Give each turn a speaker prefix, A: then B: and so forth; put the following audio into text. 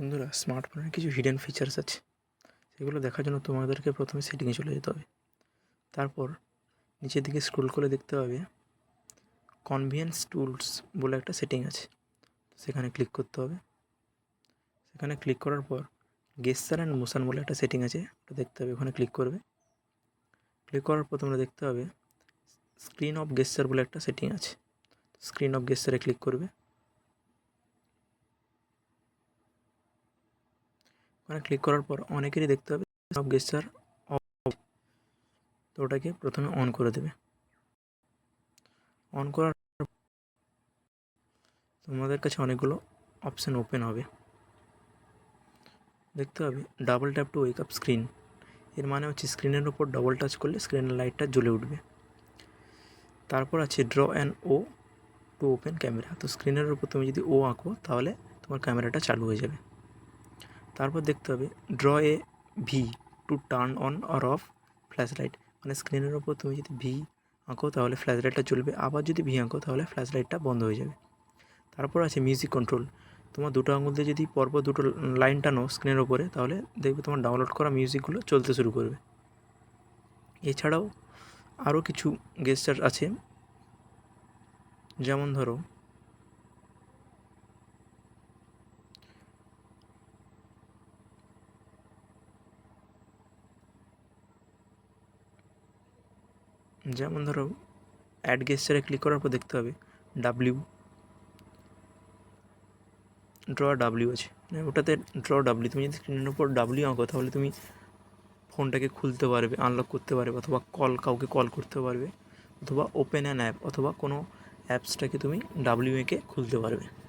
A: বন্ধুরা স্মার্টফোনের কিছু হিডেন ফিচার্স আছে। সেগুলো দেখার জন্য তোমাদেরকে প্রথমে সেটিংয়ে চলে যেতে হবে। তারপর নিচের দিকে স্ক্রোল করে দেখতে হবে। কনভিয়েন্স টুলস বলে একটা সেটিং আছে। সেখানে ক্লিক করতে হবে। সেখানে ক্লিক করার পর গেস্টার অ্যান্ড মোশন বলে একটা সেটিং আছে, ওটা দেখতে হবে। ওখানে ক্লিক করবে। ক্লিক করার পর তোমরা দেখতে হবে স্ক্রিন অফ গেস্টার বলে একটা সেটিং আছে। স্ক্রিন অফ গেস্টারে ক্লিক করবে। ওখানে ক্লিক করার পর অনেকেরই দেখতে হবে সব গেস্টার অফ তো ওটাকে প্রথমে অন করে দেবে। অন করার তোমাদের কাছে অনেকগুলো অপশান ওপেন হবে। দেখতে হবে double tap to wake up screen এর মানে হচ্ছে স্ক্রিনের ওপর ডবল টাচ করলে স্ক্রিনের লাইটটা জ্বলে উঠবে। তারপর আছে draw and O to open camera তো স্ক্রিনের উপর তুমি যদি ও আঁকো, তাহলে তোমার ক্যামেরাটা চালু হয়ে যাবে। তারপর দেখতে হবে draw a V to turn on or off flashlight মানে স্ক্রিনের ওপর তুমি যদি ভি আঁকো তাহলে ফ্ল্যাশ লাইটটা জ্বলবে, আবার যদি ভি আঁকো তাহলে ফ্ল্যাশ লাইটটা বন্ধ হয়ে যাবে। তারপর আছে মিউজিক কন্ট্রোল তোমার দুটো আঙুল দিয়ে যদি পরপর দুটো লাইন টানো স্ক্রিনের ওপরে তাহলে দেখবে তোমার ডাউনলোড করা মিউজিকগুলো চলতে শুরু করবে। এছাড়াও আরও কিছু গেস্টার আছে, যেমন ধরো যেমন ধরো অ্যাড গেস্টারে ক্লিক করার পর দেখতে হবে ডাব্লিউ ড্র ডাব্লিউ আছে। ওটাতে ড্র ডাব্লিউ তুমি যদি স্ক্রিনের উপর ডাব্লিউ আঁকো, তাহলে তুমি ফোনটাকে খুলতে পারবে আনলক করতে পারবে, অথবা কল কাউকে কল করতে পারবে, অথবা ওপেন অ্যান অ্যাপ অথবা কোনো অ্যাপসটাকে তুমি ডাব্লিউ এঁকে খুলতে পারবে।